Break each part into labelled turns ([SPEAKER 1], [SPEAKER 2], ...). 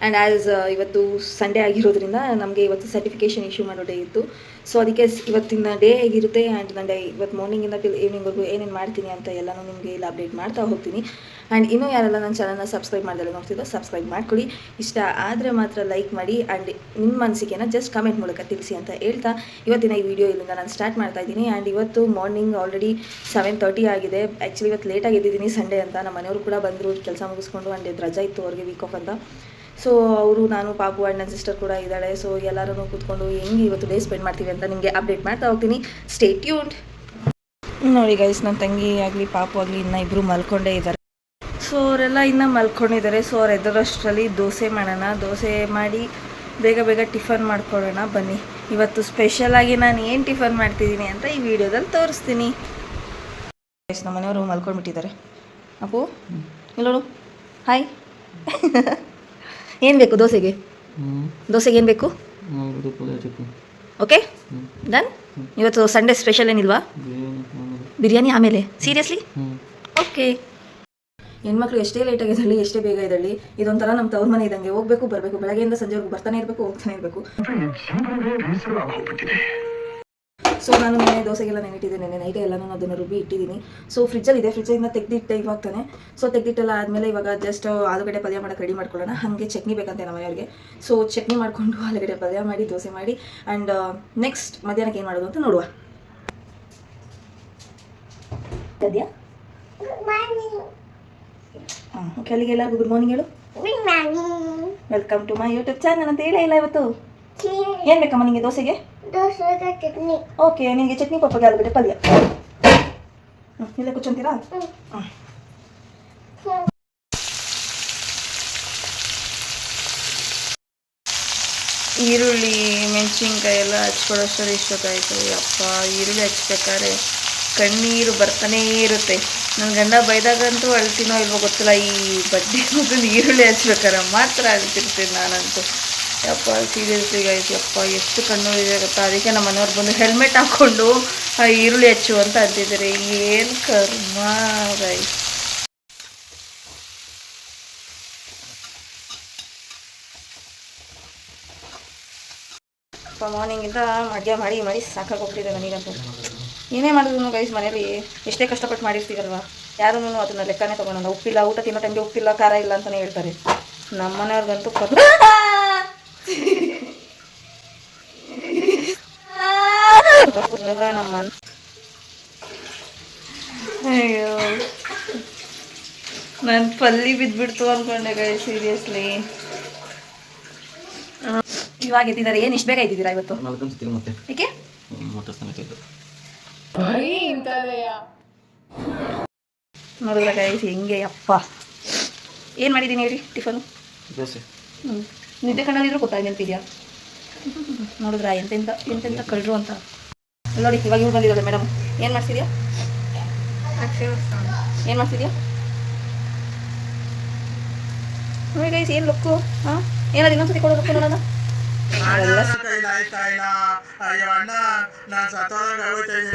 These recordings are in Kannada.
[SPEAKER 1] And as ಇವತ್ತು ಸಂಡೇ ಆಗಿರೋದ್ರಿಂದ ನಮಗೆ ಇವತ್ತು ಸರ್ಟಿಫಿಕೇಷನ್ ಇಶ್ಯೂ ಮಾಡೋ ಡೇ ಇತ್ತು. ಸೊ ಅದಕ್ಕೆ ಇವತ್ತಿನ ಡೇ ಹೇಗಿರುತ್ತೆ ಆ್ಯಂಡ್ ನನ್ನ ಡೇ ಇವತ್ತು ಮಾರ್ನಿಂಗಿಂದ ಟಿಲ್ ಈವ್ನಿಂಗ್ವರೆಗೂ ಏನೇನು ಮಾಡ್ತೀನಿ ಅಂತ ಎಲ್ಲನೂ ನಿಮಗೆ ಇಲ್ಲಿ ಅಪ್ಡೇಟ್ ಮಾಡ್ತಾ ಹೋಗ್ತೀನಿ. ಆ್ಯಂಡ್ ಇನ್ನೂ ಯಾರೆಲ್ಲ ನನ್ನ ಚಾನಲ್ನ ಸಬ್ಸ್ಕ್ರೈಬ್ ಮಾಡಿದ್ರೆ ನೋಡ್ತಿದ್ದೋ ಸಬ್ಸ್ಕ್ರೈಬ್ ಮಾಡ್ಕೊಳ್ಳಿ. ಇಷ್ಟ ಆದರೆ ಮಾತ್ರ ಲೈಕ್ ಮಾಡಿ ಆ್ಯಂಡ್ ನಿಮ್ಮ ಮನಸ್ಸಿಗೆನ ಜಸ್ಟ್ ಕಮೆಂಟ್ ಮೂಲಕ ತಿಳಿಸಿ ಅಂತ ಹೇಳ್ತಾ ಇವತ್ತಿನ ಈ ವಿಡಿಯೋ ಇಲ್ಲಿಂದ ನಾನು ಸ್ಟಾರ್ಟ್ ಮಾಡ್ತಾ ಇದ್ದೀನಿ. ಆ್ಯಂಡ್ ಇವತ್ತು ಮಾರ್ನಿಂಗ್ ಆಲ್ರೆಡಿ ಸೆವೆನ್ ತರ್ಟಿ ಆಗಿದೆ. ಆ್ಯಕ್ಚುಲಿ ಇವತ್ತು ಲೇಟಾಗಿದ್ದೀನಿ ಸಂಡೇ ಅಂತ. ನಮ್ಮ ಮನೆಯವರು ಕೂಡ ಬಂದರು, ಕೆಲಸ ಮುಗಿಸ್ಕೊಂಡು ಆ್ಯಂಡ್ ರಜಾ ಇತ್ತು ಅವ್ರಿಗೆ ವೀಕ್ ಆಫ್ ಅಂತ. ಸೊ ಅವರು ನಾನು ಪಾಪು ಆ್ಯಂಡ್ ನನ್ನ ಸಿಸ್ಟರ್ ಕೂಡ ಇದ್ದಾಳೆ. ಸೊ ಎಲ್ಲರೂ ಕೂತ್ಕೊಂಡು ಹೆಂಗೆ ಇವತ್ತು ಡೇ ಸ್ಪೆಂಡ್ ಮಾಡ್ತೀವಿ ಅಂತ ನಿಮಗೆ ಅಪ್ಡೇಟ್ ಮಾಡ್ತಾ ಹೋಗ್ತೀನಿ. ಸ್ಟೇ ಟ್ಯೂಂಡ್ ನೋಡಿ ಗೈಸ್ ನನ್ನ ತಂಗಿ ಆಗಲಿ ಪಾಪು ಆಗಲಿ ಇನ್ನೂ ಇಬ್ಬರು ಮಲ್ಕೊಂಡೇ ಇದ್ದಾರೆ. ಸೊ ಅವರೆಲ್ಲ ಇನ್ನೂ ಮಲ್ಕೊಂಡಿದ್ದಾರೆ. ಸೊ ಅವ್ರು ಎದ್ದರಷ್ಟರಲ್ಲಿ ದೋಸೆ ಮಾಡೋಣ. ದೋಸೆ ಮಾಡಿ ಬೇಗ ಬೇಗ ಟಿಫನ್ ಮಾಡ್ಕೊಳ್ಳೋಣ. ಬನ್ನಿ. ಇವತ್ತು ಸ್ಪೆಷಲಾಗಿ ನಾನು ಏನು ಟಿಫನ್ ಮಾಡ್ತಿದ್ದೀನಿ ಅಂತ ಈ ವಿಡಿಯೋದಲ್ಲಿ ತೋರಿಸ್ತೀನಿ. ಗೈಸ್ ನಮ್ಮ ಮನೆಯವರು ಮಲ್ಕೊಂಡ್ಬಿಟ್ಟಿದ್ದಾರೆ. ಅಪ್ಪು ಇಲ್ಲೋಡು ಹಾಯ್ ಏನು ಬೇಕು ದೋಸೆಗೆ? ದೋಸೆಗೆ ಏನು ಬೇಕು? ಓಕೆ? ಡನ್? ಇವತ್ತು ಸಂಡೇ ಸ್ಪೆಷಲ್ ಏನಿಲ್ವಾ? ಬಿರಿಯಾನಿ ಆಮೇಲೆ. ಸೀರಿಯಸ್ಲಿ? ಓಕೆ. ಹೆಣ್ಮಕ್ಳು ಎಷ್ಟೇ ಲೇಟಾಗಿ ಇದ್ದಳಿ ಎಷ್ಟೇ ಬೇಗ ಇದ್ದಳಿ ಇದೊಂಥರ ನಮ್ಮ ತವ್ರ ಮನೆ ಇದ್ದಂಗೆ ಹೋಗ್ಬೇಕು ಬರಬೇಕು ಬೆಳಗ್ಗೆಯಿಂದ ಸಂಜೆವರೆಗೂ ಬರ್ತಾನೆ ಇರಬೇಕು ಹೋಗ್ತಾನೆ ಇರಬೇಕು. ಸೊ ನಾನು ನೆನೆ ದೋಸೆಗೆಲ್ಲ ನೆನೆಟ್ಟಿದ್ದೇನೆ ನೆನೆ ನೈಟೇ ಎಲ್ಲನೂ ಅದನ್ನು ರುಬ್ಬಿ ಇಟ್ಟಿದ್ದೀನಿ. ಸೊ ಫ್ರಿಜ್ಜಲ್ಲಿ ಇದೆ ಫ್ರಿಜ್ಜಿಂದ ತೆಗೆದಿಟ್ಟೆ ಇವಾಗ ತಾನೆ ಸೊ ತೆಗೆದಿಟ್ಟೆಲ್ಲ ಆದಮೇಲೆ ಇವಾಗ ಜಸ್ಟ್ ಆಲೂಗಡ್ಡೆ ಪಲ್ಯ ಮಾಡೋಕೆ ರೆಡಿ ಮಾಡ್ಕೊಳ್ಳೋಣ. ಹಾಗೆ ಚಟ್ನಿ ಬೇಕಂತೆ ನಮ್ಮ ಮನೆಯವ್ರಿಗೆ. ಸೊ ಚಟ್ನಿ ಮಾಡಿಕೊಂಡು ಆಲೂಗಡ್ಡೆ ಪಲ್ಯ ಮಾಡಿ ದೋಸೆ ಮಾಡಿ ಆ್ಯಂಡ್ ನೆಕ್ಸ್ಟ್ ಮಧ್ಯಾಹ್ನಕ್ಕೆ ಏನು ಮಾಡೋದು ಅಂತ ನೋಡುವ. ಗದ್ಯಾ ಹಾಂ ಓಕೆ ಅಲ್ಲಿಗೆ ಎಲ್ಲರಿಗೂ ಗುಡ್ ಮಾರ್ನಿಂಗ್ ಹೇಳು. Welcome to my YouTube channel ಅಂತ ಹೇಳೇ ಇಲ್ಲ ಇವತ್ತು. ಏನು ಬೇಕಮ್ಮ ನಿಮಗೆ ದೋಸೆಗೆ?
[SPEAKER 2] ಚಟ್ನಿ.
[SPEAKER 1] ಓಕೆ ನಿನಗೆ ಚಟ್ನಿ ಪಪ್ಪಗೆ ಆಲೂಗಡ್ಡೆ ಪಲ್ಯ. ಇಲ್ಲೇ ಕೂತ್ಕೊಂತೀರಾ. ಈರುಳ್ಳಿ ಮೆಣಸಿನ್ಕಾಯಿ ಎಲ್ಲ ಹಚ್ಕೊಳ್ಳೋಷ್ಟರಲ್ಲಿ ಇಷ್ಟೊತ್ತಾಯಿತು. ಅಪ್ಪ ಈರುಳ್ಳಿ ಹಚ್ಬೇಕಾದ್ರೆ ಕಣ್ಣೀರು ಬರ್ತಾನೇ ಇರುತ್ತೆ. ನನ್ನ ಗಂಡ ಬೈದಾಗಂತೂ ಅಳ್ತೀನೋ ಇಲ್ವೋ ಗೊತ್ತಿಲ್ಲ. ಈ ಬಡ್ಡಿ ಮಗನ ಈರುಳ್ಳಿ ಹಚ್ಬೇಕಾರೆ ಮಾತ್ರ ಅಳ್ತಿರ್ತೀನಿ ನಾನಂತೂ. ಯಪ್ಪ. ಸೀರಿಯಸ್ಲಿ ಗಾಯ್ಸ್ ಯಪ್ಪ ಎಷ್ಟು ಕಣ್ಣು ಇದೆ ಗೊತ್ತಾ? ಅದಕ್ಕೆ ನಮ್ಮ ಮನೆಯವ್ರು ಬಂದು ಹೆಲ್ಮೆಟ್ ಹಾಕ್ಕೊಂಡು ಆ ಈರುಳ್ಳಿ ಹಚ್ಚು ಅಂತ ಅಂತಿದ್ದಾರೆ. ಏನು ಕರ್ಮ ಗಾಯ್ಸ್ ಅಪ್ಪ ಮಾರ್ನಿಂಗಿಂದ ಅಡುಗೆ ಮಾಡಿ ಮಾಡಿ ಸಾಕಾಗೋಗ್ತಿದೆ ನನಗಂತೂ ಏನೇ ಮಾಡಿದ್ರು ಗೈಸ್ ಮನೇಲಿ ಎಷ್ಟೇ ಕಷ್ಟಪಟ್ಟು ಮಾಡಿರ್ತೀವಲ್ವ ಯಾರೂ ಅದನ್ನ ಲೆಕ್ಕನೇ ತೊಗೊಳಲ್ಲ ಉಪ್ಪಿಲ್ಲ ಊಟ ತಿನ್ನೋ ಟೈಮ್ಗೆ ಉಪ್ಪಿಲ್ಲ ಖಾರ ಇಲ್ಲ ಅಂತಲೇ ಹೇಳ್ತಾರೆ. ನಮ್ಮ ಮನೆಯವ್ರಿಗಂತೂ ಕರ್ ನಮ್ಮ ಮನ್- ಅಯ್ಯೋ. ನಾನು ಪಲ್ಲಿ ಬಿದ್ದುಬಿಡ್ತು ಅಂದ್ಕೊಂಡೆ ಗೈ ಸೀರಿಯಸ್ಲಿ ಇವಾಗ ಎದ್ದಿದ್ದಾರೆ ಏನು ಇಷ್ಟು ಬೇಗ ಇದ್ದಿದ್ದೀರಾ ಇವತ್ತು?
[SPEAKER 3] ಮತ್ತೆ.
[SPEAKER 1] ಏಕೆ? ನೋಡಿದ್ರೆ ಗೈಸ್ ಹೆಂಗೆ ಅಪ್ಪ. ಏನು ಮಾಡಿದ್ದೀನಿ ಹೇಳಿ ಟಿಫನ್?
[SPEAKER 3] ದೋಸೆ.
[SPEAKER 1] ಹ್ಞೂ ನಿದ್ದೆ ಕಣ್ಣಲ್ಲಿದ್ರು ಗೊತ್ತಾಗ ನೆನಪಿದ್ಯಾ ನೋಡಿದ್ರ ಎಂತೆಂತ ಎಂತೆಂತ ಕಳ್ರು ಅಂತ. ನೋಡಿ ಇವಾಗ ಇವ್ರು ಬಂದಿದ್ದಾಳೆ ಮೇಡಮ್. ಏನು ಮಾಡ್ತಿದ್ಯಾ? ಏನು ಮಾಡ್ತಿದ್ಯಾ? ನೋಡಿ ಗೈಸ್ ಏನು ಲುಕ್ಕು ಹಾಂ? ಏನಾದ್ರು ಇನ್ನೊಂದ್ಸತಿ ಕೊಡೋ ಲುಕ್ಕು ನೋಡೋಣ?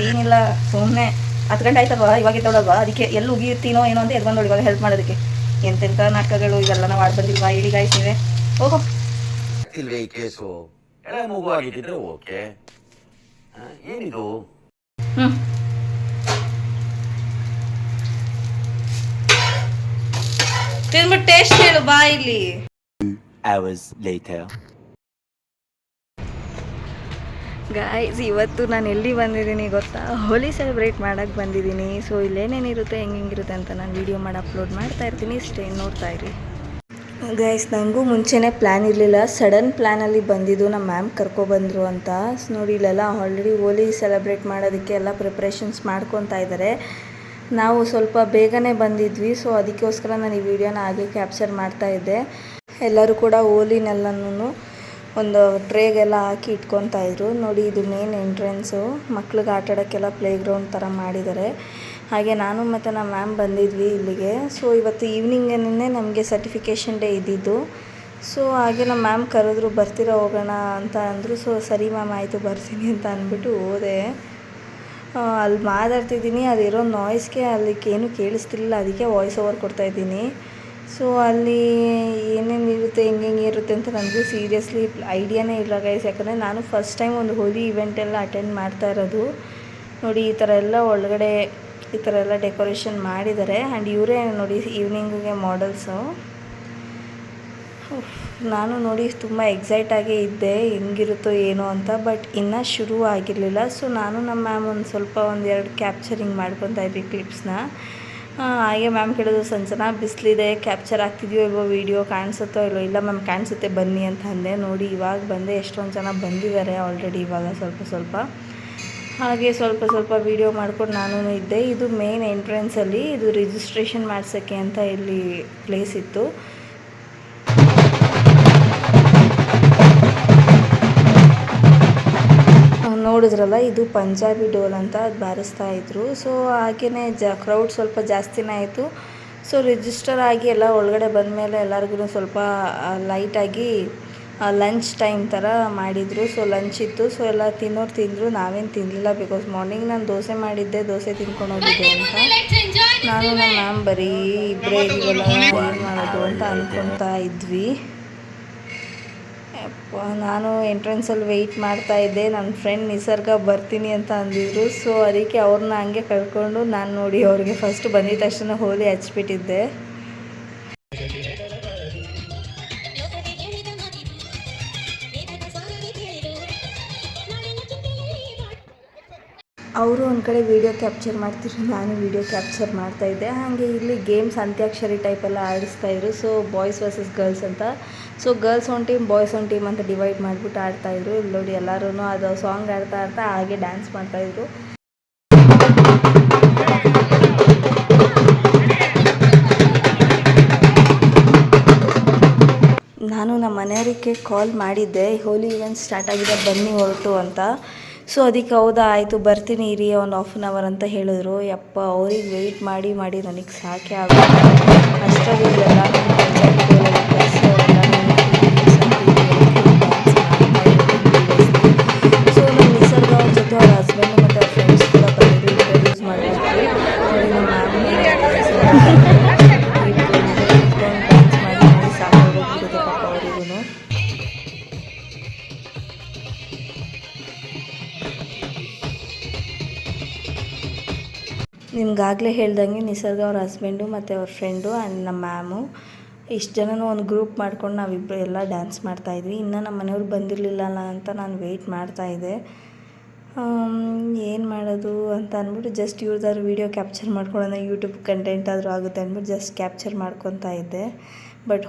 [SPEAKER 1] ಏನಿಲ್ಲ ಸುಮ್ಮನೆ ಹತ್ತು ಗಂಟೆ ಆಯ್ತಲ್ವಾ? ಇವಾಗ ಇದ್ದವಳಲ್ವಾ ಅದಕ್ಕೆ ಎಲ್ಲಿ ಉಗಿರ್ತೀನೋ ಏನೋ ಅಂತ ಎದ್ ಬಂದೋಳು ಇವಾಗ ಹೆಲ್ಪ್ ಮಾಡೋದಕ್ಕೆ. ಎಂತೆಂಥ ನಾಟಕಗಳು ಇವೆಲ್ಲ ನಾವು ಆಡ್ ಬಂದಿಲ್ವಾ? ಹೇಳಿ ಗಾಯ್ಸ್ ನೀವೇ. ಹೋಗೋ.
[SPEAKER 4] ಇಲ್ವೇ ಈ ಕೇಸು. ಎಳೆ ಮಗು ಆಗಿದ್ದಿದ್ರೆ ಓಕೆ. ಏನಿದು?
[SPEAKER 1] ಹ್ಞೂ ಟೇಸ್ಟ್ ಹೇಳು ಬಾ ಇಲ್ಲಿ.
[SPEAKER 4] Hours later.
[SPEAKER 1] ಗಾಯ್ಸ್ ಇವತ್ತು ನಾನು ಎಲ್ಲಿ ಬಂದಿದ್ದೀನಿ ಗೊತ್ತಾ? ಹೋಲಿ ಸೆಲೆಬ್ರೇಟ್ ಮಾಡೋಕ್ಕೆ ಬಂದಿದ್ದೀನಿ. ಸೊ ಇಲ್ಲೇನೇನಿರುತ್ತೆ ಹೆಂಗೆ ಹೆಂಗಿರುತ್ತೆ ಅಂತ ನಾನು ವೀಡಿಯೋ ಮಾಡಿ ಅಪ್ಲೋಡ್ ಮಾಡ್ತಾ ಇರ್ತೀನಿ. ಸ್ಟೇ ನೋಡ್ತಾ ಇರಿ. ಗೈಸ್ ನನಗೂ ಮುಂಚೆನೇ ಪ್ಲ್ಯಾನ್ ಇರಲಿಲ್ಲ. ಸಡನ್ ಪ್ಲ್ಯಾನಲ್ಲಿ ಬಂದಿದ್ದು ನಮ್ಮ ಮ್ಯಾಮ್ ಕರ್ಕೊಬಂದರು ಅಂತ. ನೋಡಿ, ಇಲ್ಲೆಲ್ಲ ಆಲ್ರೆಡಿ ಹೋಲಿ ಸೆಲೆಬ್ರೇಟ್ ಮಾಡೋದಕ್ಕೆ ಎಲ್ಲ ಪ್ರಿಪ್ರೇಷನ್ಸ್ ಮಾಡ್ಕೊತಾ ಇದ್ದಾರೆ ನಾವು ಸ್ವಲ್ಪ ಬೇಗನೆ ಬಂದಿದ್ವಿ ಸೊ ಅದಕ್ಕೋಸ್ಕರ ನಾನು ಈ ವಿಡಿಯೋನ ಹಾಗೆ ಕ್ಯಾಪ್ಚರ್ ಮಾಡ್ತಾ ಇದ್ದೆ. ಎಲ್ಲರೂ ಕೂಡ ಹೋಲಿನೆಲ್ಲನೂ ಒಂದು ಟ್ರೇಗೆಲ್ಲ ಹಾಕಿ ಇಟ್ಕೊತಾ ಇದ್ರು. ನೋಡಿ, ಇದು ಮೇನ್ ಎಂಟ್ರೆನ್ಸು ಮಕ್ಳಿಗೆ ಆಟ ಆಡೋಕ್ಕೆಲ್ಲ ಪ್ಲೇ ಗ್ರೌಂಡ್ ಥರ ಮಾಡಿದ್ದಾರೆ ಹಾಗೆ ನಾನು ಮತ್ತು ನಮ್ಮ ಮ್ಯಾಮ್ ಬಂದಿದ್ವಿ ಇಲ್ಲಿಗೆ. ಸೊ ಇವತ್ತು ಈವ್ನಿಂಗೇನೇ ನಮಗೆ ಸರ್ಟಿಫಿಕೇಷನ್ ಡೇ ಇದ್ದಿದ್ದು. ಸೊ ಹಾಗೆ ನಮ್ಮ ಮ್ಯಾಮ್ ಕರೆದ್ರು, ಬರ್ತೀರಾ ಹೋಗೋಣ ಅಂತ ಅಂದರು. ಸೊ ಸರಿ ಮ್ಯಾಮ್, ಆಯಿತು, ಬರ್ತೀನಿ ಅಂತ ಅಂದ್ಬಿಟ್ಟು ಹೋದೆ. ಅಲ್ಲಿ ಮಾತಾಡ್ತಿದ್ದೀನಿ ಅದಿರೋ ನಾಯ್ಸ್ಗೆ ಅಲ್ಲಿಗೇನು ಕೇಳಿಸ್ತಿಲ್ಲ ಅದಕ್ಕೆ ವಾಯ್ಸ್ ಓವರ್ ಕೊಡ್ತಾ ಇದ್ದೀನಿ. ಸೊ ಅಲ್ಲಿ ಏನೇನು ಇರುತ್ತೆ ಹೆಂಗೆ ಇರುತ್ತೆ ಅಂತ ನನಗೂ ಸೀರಿಯಸ್ಲಿ ಐಡಿಯಾನೇ ಇಲ್ಲ ಗೈಸ್ ಯಾಕಂದರೆ ನಾನು ಫಸ್ಟ್ ಟೈಮ್ ಒಂದು ಹೋಲಿ ಇವೆಂಟ್ ಎಲ್ಲ ಅಟೆಂಡ್ ಮಾಡ್ತಾ ಇರೋದು. ನೋಡಿ, ಈ ಥರ ಎಲ್ಲ ಒಳಗಡೆ ಈ ಥರ ಎಲ್ಲ ಡೆಕೋರೇಷನ್ ಮಾಡಿದ್ದಾರೆ. ಆ್ಯಂಡ್ ಇವರೇ ನೋಡಿ ಈವ್ನಿಂಗಿಗೆ ಮಾಡಲ್ಸು ನಾನು ನೋಡಿ ತುಂಬ ಎಕ್ಸೈಟ್ ಆಗೇ ಇದ್ದೆ, ಹೆಂಗಿರುತ್ತೋ ಏನೋ ಅಂತ ಬಟ್ ಇನ್ನೂ ಶುರು ಆಗಿರಲಿಲ್ಲ. ಸೊ ನಾನು ನಮ್ಮ ಮ್ಯಾಮ್ ಒಂದು ಸ್ವಲ್ಪ ಒಂದೆರಡು ಕ್ಯಾಪ್ಚರಿಂಗ್ ಮಾಡ್ಕೊತಾ ಇದ್ವಿ ಕ್ಲಿಪ್ಸ್ನ ಹಾಗೆ ಮ್ಯಾಮ್ ಕೇಳೋದು ಸಂಜನಾ ಬಿಸಿಲಿದೆ ಕ್ಯಾಪ್ಚರ್ ಆಗ್ತಿದೆಯೋ ಇಲ್ವೋ ವೀಡಿಯೋ ಕಾಣಿಸುತ್ತೋ ಇಲ್ಲೋ ಇಲ್ಲ ಮ್ಯಾಮ್ ಕಾಣಿಸುತ್ತೆ, ಬನ್ನಿ, ಅಂತ ಅಂದೆ. ನೋಡಿ, ಇವಾಗ ಬಂದೆ, ಎಷ್ಟೊಂದು ಜನ ಬಂದಿದ್ದಾರೆ ಆಲ್ರೆಡಿ ಇವಾಗ ಸ್ವಲ್ಪ ಸ್ವಲ್ಪ. ಹಾಗೆ ಸ್ವಲ್ಪ ಸ್ವಲ್ಪ ವೀಡಿಯೋ ಮಾಡ್ಕೊಂಡು ನಾನು ಇದ್ದೆ. ಇದು ಮೇನ್ ಎಂಟ್ರೆನ್ಸಲ್ಲಿ ಇದು ರಿಜಿಸ್ಟ್ರೇಷನ್ ಮಾಡ್ಸೋಕ್ಕೆ ಅಂತ ಇಲ್ಲಿ ಪ್ಲೇಸ್ ಇತ್ತು. ನೋಡಿದ್ರಲ್ಲ, ಇದು ಪಂಜಾಬಿ ಡೋಲ್ ಅಂತ ಅದು ಬಾರಿಸ್ತಾ ಇದ್ರು. ಸೊ ಹಾಗೆಯೇ ಜ ಕ್ರೌಡ್ ಸ್ವಲ್ಪ ಜಾಸ್ತಿನೇ ಆಯಿತು. ಸೊ ರಿಜಿಸ್ಟರ್ ಆಗಿ ಎಲ್ಲ ಒಳಗಡೆ ಬಂದಮೇಲೆ ಎಲ್ಲರಿಗೂ ಸ್ವಲ್ಪ ಲೈಟಾಗಿ ಲಂಚ್ ಟೈಮ್ ಥರ ಮಾಡಿದರು. ಸೊ ಲಂಚ್ ಇತ್ತು. ಸೊ ಎಲ್ಲ ತಿನ್ನೋರು ತಿಂದರು. ನಾವೇನು ತಿನ್ನಲಿಲ್ಲ ಬಿಕಾಸ್ ಮಾರ್ನಿಂಗ್ ನಾನು ದೋಸೆ ಮಾಡಿದ್ದೆ. ದೋಸೆ ತಿನ್ಕೊಂಡು ಹೋಗಿದ್ದೆ ಅಂತ. ನಾನು ನಮ್ಮ ಮ್ಯಾಮ್ ಬರೀ ಇಬ್ಬರೇ ಇದೀವಲ್ಲ ಏನು ಮಾಡೋದು ಅಂತ ಅಂದ್ಕೊತಾ ಇದ್ವಿ. ನಾನು ಎಂಟ್ರೆನ್ಸಲ್ಲಿ ವೆಯ್ಟ್ ಮಾಡ್ತಾ ಇದ್ದೆ. ನನ್ನ ಫ್ರೆಂಡ್ ನಿಸರ್ಗ ಬರ್ತೀನಿ ಅಂತ ಅಂದಿದ್ರು. ಸೊ ಅದಕ್ಕೆ ಅವ್ರನ್ನ ಹಂಗೆ ಕರ್ಕೊಂಡು ನಾನು ನೋಡಿ ಅವ್ರಿಗೆ ಫಸ್ಟ್ ಬಂದಿದ್ದ ತಕ್ಷಣ ಹೋಲಿ ಹಚ್ಬಿಟ್ಟಿದ್ದೆ. ಅವರು ಒಂದು ಕಡೆ ವೀಡಿಯೋ ಕ್ಯಾಪ್ಚರ್ ಮಾಡ್ತಿದ್ರು, ನಾನು ವೀಡಿಯೋ ಕ್ಯಾಪ್ಚರ್ ಮಾಡ್ತಾ ಇದ್ದೆ. ಹಾಗೆ ಇಲ್ಲಿ ಗೇಮ್ಸ್ ಅಂತ್ಯಾಕ್ಷರಿ ಟೈಪೆಲ್ಲ ಆಡಿಸ್ತಾ ಇದ್ರು. ಸೊ ಬಾಯ್ಸ್ ವರ್ಸಸ್ ಗರ್ಲ್ಸ್ ಅಂತ. So girls one team boys one team ಅಂತ ಡಿವೈಡ್ ಮಾಡಿಬಿಟ್ಟು ಆಡ್ತಾಯಿದ್ರು ಇಲ್ಲಿ ನೋಡಿ ಎಲ್ಲರೂ ಅದು ಸಾಂಗ್ ಆಡ್ತಾ ಆಡ್ತಾ ಹಾಗೆ ಡ್ಯಾನ್ಸ್ ಮಾಡ್ತಾಯಿದ್ರು ನಾನು ನಮ್ಮ ಮನೆಯವರಿಗೆ ಕಾಲ್ ಮಾಡಿದ್ದೆ. ಹೋಲಿ ಈವೆಂಟ್ ಸ್ಟಾರ್ಟ್ ಆಗಿದೆ ಬನ್ನಿ ಹೊರಟು ಅಂತ. ಸೊ ಅದಕ್ಕೆ ಹೌದಾ, ಆಯಿತು, ಬರ್ತೀನಿ, ಇರಿ ಒಂದು ಹಾಫ್ ಆನ್ ಅವರ್ ಅಂತ ಹೇಳಿದ್ರು. ಯಪ್ಪ, ಅವ್ರಿಗೆ ವೆಯ್ಟ್ ಮಾಡಿ ಮಾಡಿ ನನಗೆ ಸಾಕೆ ಆಗ ಅಷ್ಟರಲ್ಲಿ ಇಲ್ಲೆಲ್ಲ ನಿಮ್ಗಾಗಲೇ ಹೇಳ್ದಂಗೆ ನಿಸರ್ಗ ಅವ್ರ ಹಸ್ಬೆಂಡು ಮತ್ತು ಅವ್ರ ಫ್ರೆಂಡು ಆ್ಯಂಡ್ ನಮ್ಮ ಮ್ಯಾಮು ಇಷ್ಟು ಜನನೂ ಒಂದು ಗ್ರೂಪ್ ಮಾಡ್ಕೊಂಡು ನಾವಿಬ್ಬರು ಎಲ್ಲ ಡ್ಯಾನ್ಸ್ ಮಾಡ್ತಾಯಿದ್ವಿ ಇನ್ನೂ ನಮ್ಮ ಮನೆಯವ್ರು ಬಂದಿರಲಿಲ್ಲಲ್ಲ ಅಂತ ನಾನು ವೆಯ್ಟ್ ಮಾಡ್ತಾಯಿದ್ದೆ ಏನು ಮಾಡೋದು ಅಂತ ಅಂದ್ಬಿಟ್ಟು ಜಸ್ಟ್ ಇವ್ರದ್ದಾದ್ರು ವೀಡಿಯೋ ಕ್ಯಾಪ್ಚರ್ ಮಾಡ್ಕೊಳ್ಳೋಣ ಯೂಟ್ಯೂಬ್ ಕಂಟೆಂಟ್ ಆದರೂ ಆಗುತ್ತೆ ಅಂದ್ಬಿಟ್ಟು ಜಸ್ಟ್ ಕ್ಯಾಪ್ಚರ್ ಮಾಡ್ಕೊತಾ ಇದ್ದೆ. ಬಟ್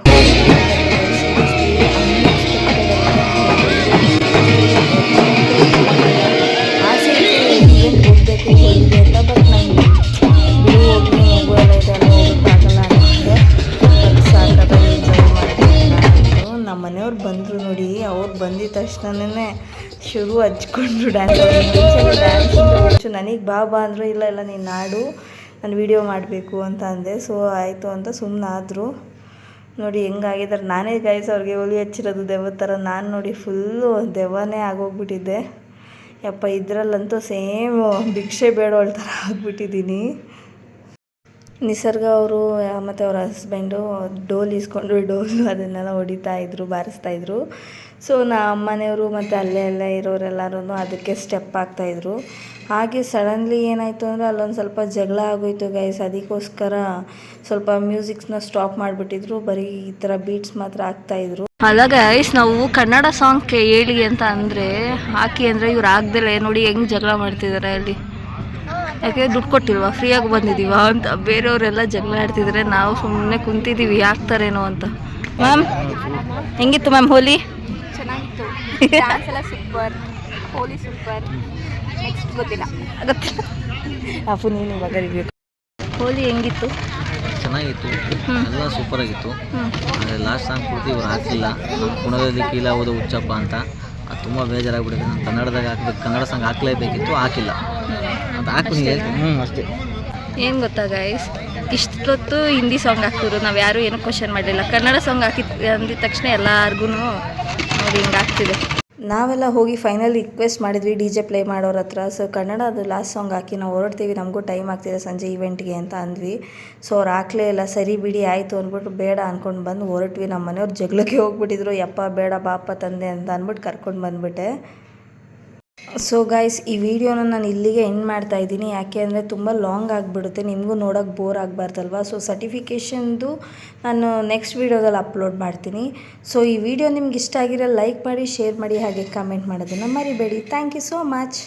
[SPEAKER 1] ಶುರು ಹಚ್ಕೊಂಡ್ರು ಡ್ಯಾನ್ಸ್ ಡ್ಯಾನ್ಸ್ ನನಗೆ ಬಾ ಬಾ ಅಂದರು, ಇಲ್ಲ ಇಲ್ಲ, ನೀನು ನಾಡು, ನಾನು ವೀಡಿಯೋ ಮಾಡಬೇಕು ಅಂತ ಅಂದೆ. ಸೊ ಆಯಿತು ಅಂತ ಸುಮ್ಮನಾದರು ನೋಡಿ ಹೆಂಗಾಗಿದ್ದಾರೆ. ನಾನೇ ಗೈಸ್ ಅವ್ರಿಗೆ ಒಲಿ ಹಚ್ಚಿರೋದು ದೆವ್ವ ಥರ ನಾನು ನೋಡಿ ಫುಲ್ಲು ದೆವ್ವನೇ ಆಗೋಗ್ಬಿಟ್ಟಿದ್ದೆ. ಯಪ್ಪ, ಇದರಲ್ಲಂತೂ ಸೇಮ್ ಭಿಕ್ಷೆ ಬೇಡೋಳ್ ಥರ ಆಗ್ಬಿಟ್ಟಿದ್ದೀನಿ. ನಿಸರ್ಗ ಅವರು, ಮತ್ತು ಅವ್ರ ಹಸ್ಬೆಂಡು ಡೋಲ್ ಇಸ್ಕೊಂಡು ಡೋಲು ಅದನ್ನೆಲ್ಲ ಹೊಡಿತಾ ಇದ್ರು, ಬಾರಿಸ್ತಾ ಇದ್ರು. ಸೊ ನಮ್ಮ ಮನೆಯವರು ಮತ್ತು ಅಲ್ಲೇ ಎಲ್ಲ ಇರೋರೆಲ್ಲರೂ ಅದಕ್ಕೆ ಸ್ಟೆಪ್ ಆಗ್ತಾಯಿದ್ರು ಹಾಗೆ ಸಡನ್ಲಿ ಏನಾಯಿತು ಅಂದರೆ ಅಲ್ಲೊಂದು ಸ್ವಲ್ಪ ಜಗಳ ಆಗೋಯ್ತು ಗೈಸ್ ಅದಕ್ಕೋಸ್ಕರ ಸ್ವಲ್ಪ ಮ್ಯೂಸಿಕ್ಸ್ನ ಸ್ಟಾಪ್ ಮಾಡಿಬಿಟ್ಟಿದ್ರು. ಬರೀ ಈ ಥರ ಬೀಟ್ಸ್ ಮಾತ್ರ ಆಗ್ತಾಯಿದ್ರು
[SPEAKER 2] ಅಲ್ಲ ಗೈಸ್ ನಾವು ಕನ್ನಡ ಸಾಂಗ್ ಹೇಳಿ ಅಂತ ಅಂದರೆ, ಹಾಕಿ ಅಂದರೆ ಇವ್ರು ಆಗ್ದಲೇ ನೋಡಿ, ಹೆಂಗೆ ಜಗಳ ಮಾಡ್ತಿದ್ದಾರೆ ಅಲ್ಲಿ. ಯಾಕೆ ದುಡ್ಡು ಕೊಟ್ಟಿಲ್ವಾ? ಫ್ರೀಯಾಗಿ ಬಂದಿದ್ದೀವಾ ಅಂತ ಬೇರೆಯವರೆಲ್ಲ ಜಗಳ ಆಡ್ತಿದ್ರೆ ನಾವು ಸುಮ್ಮನೆ ಕುಂತಿದ್ದೀವಿ. ಆಗ್ತಾರೇನೋ ಅಂತ. ಮ್ಯಾಮ್ ಹೆಂಗಿತ್ತು ಮ್ಯಾಮ್ ಹೋಲಿ?
[SPEAKER 5] ಚೆನ್ನಾಗಿತ್ತು. ಡ್ಯಾನ್ಸ್ ಎಲ್ಲ ಸೂಪರ್ ಹೋಲಿ ಸೂಪರ್ ನೆಕ್ಸ್ಟ್ ಗೊತ್ತಿಲ್ಲ.
[SPEAKER 2] ಗೊತ್ತಿಲ್ಲ. ಅಪ್ಪು ನೀನು ಇವಾಗ ರಿವ್ಯೂ ಹೋಲಿ ಹೆಂಗಿತ್ತು?
[SPEAKER 3] ಚೆನ್ನಾಗಿತ್ತು. ಎಲ್ಲ ಸೂಪರ್ ಆಗಿತ್ತು.
[SPEAKER 2] ಹ್ಞೂ
[SPEAKER 3] ಆದರೆ ಲಾಸ್ಟ್ ಸಾಂಗ್ ಪೂರ್ತಿ ಇವ್ರು ಹಾಕಿಲ್ಲ. ನಮ್ಮ ಕುಣದಲ್ಲಿ ಹೋದ ಹುಚ್ಚಪ್ಪ ಅಂತ. ಅದು ತುಂಬ ಬೇಜಾರಾಗ್ಬಿಟ್ಟಿದೆ ನಾನು ಕನ್ನಡದಾಗ ಹಾಕ್ಬೇಕು ಕನ್ನಡ ಸಾಂಗ್ ಹಾಕ್ಲೇಬೇಕಿತ್ತು ಹಾಕಿಲ್ಲ. ಅದು ಹಾಕಿ ಹೇಳ್ತೀನಿ. ಹ್ಞೂ ಅಷ್ಟೇ.
[SPEAKER 2] ಏನು ಗೊತ್ತಾ ಗೈಸ್ ಇಷ್ಟೊತ್ತು ಹಿಂದಿ ಸಾಂಗ್ ಹಾಕಿದ್ರು ನಾವು ಯಾರೂ ಏನೂ ಕ್ವಶನ್ ಮಾಡಲಿಲ್ಲ. ಕನ್ನಡ ಸಾಂಗ್ ಹಾಕಿದ ಅಂದಿದ ತಕ್ಷಣ ಎಲ್ಲಾರ್ಗು ನೋಡಿ ಹಿಂಗೆ ಆಗ್ತಿದೆ.
[SPEAKER 1] ನಾವೆಲ್ಲ ಹೋಗಿ ಫೈನಲ್ ರಿಕ್ವೆಸ್ಟ್ ಮಾಡಿದ್ವಿ ಡಿ ಜೆ ಪ್ಲೇ ಮಾಡೋರ ಹತ್ರ. ಸೊ ಕನ್ನಡ ಅದು ಲಾಸ್ಟ್ ಸಾಂಗ್ ಹಾಕಿ ನಾವು ಹೊರಡ್ತೀವಿ, ನಮಗೂ ಟೈಮ್ ಆಗ್ತಿದೆ ಸಂಜೆ ಇವೆಂಟ್ಗೆ ಅಂತ ಅಂದ್ವಿ. ಸೊ ಅವ್ರು ಹಾಕ್ಲೇ ಇಲ್ಲ, ಸರಿ ಬಿಡಿ, ಆಯಿತು ಅಂದ್ಬಿಟ್ಟು ಬೇಡ ಅಂದ್ಕೊಂಡು ಬಂದು ಹೊರಟ್ವಿ. ನಮ್ಮ ಮನೆಯವ್ರು ಜಗಳಕ್ಕೆ ಹೋಗ್ಬಿಟ್ಟಿದ್ರು, ಯಪ್ಪ, ಬೇಡ, ಬಾಪ, ತಂದೆ ಅಂತ ಅಂದ್ಬಿಟ್ಟು ಕರ್ಕೊಂಡು ಬಂದ್ಬಿಟ್ಟೆ. ಸೊ ಗೈಸ್ ಈ ವಿಡಿಯೋನ ನಾನು ಇಲ್ಲಿಗೆ ಎಂಡ್ ಮಾಡ್ತಾ ಇದ್ದೀನಿ. ಯಾಕೆ ಅಂದರೆ ತುಂಬ ಲಾಂಗ್ ಆಗಿಬಿಡುತ್ತೆ. ನಿಮಗೂ ನೋಡೋಕೆ ಬೋರ್ ಆಗಬಾರ್ದಲ್ವ? ಸೊ ಸರ್ಟಿಫಿಕೇಷನ್ದು ನಾನು ನೆಕ್ಸ್ಟ್ ವೀಡಿಯೋದಲ್ಲಿ ಅಪ್ಲೋಡ್ ಮಾಡ್ತೀನಿ. ಸೊ ಈ ವಿಡಿಯೋ ನಿಮ್ಗೆ ಇಷ್ಟ ಆಗಿರೋ ಲೈಕ್ ಮಾಡಿ ಶೇರ್ ಮಾಡಿ, ಹಾಗೆ ಕಮೆಂಟ್ ಮಾಡೋದನ್ನು ಮರಿಬೇಡಿ. Thank you so much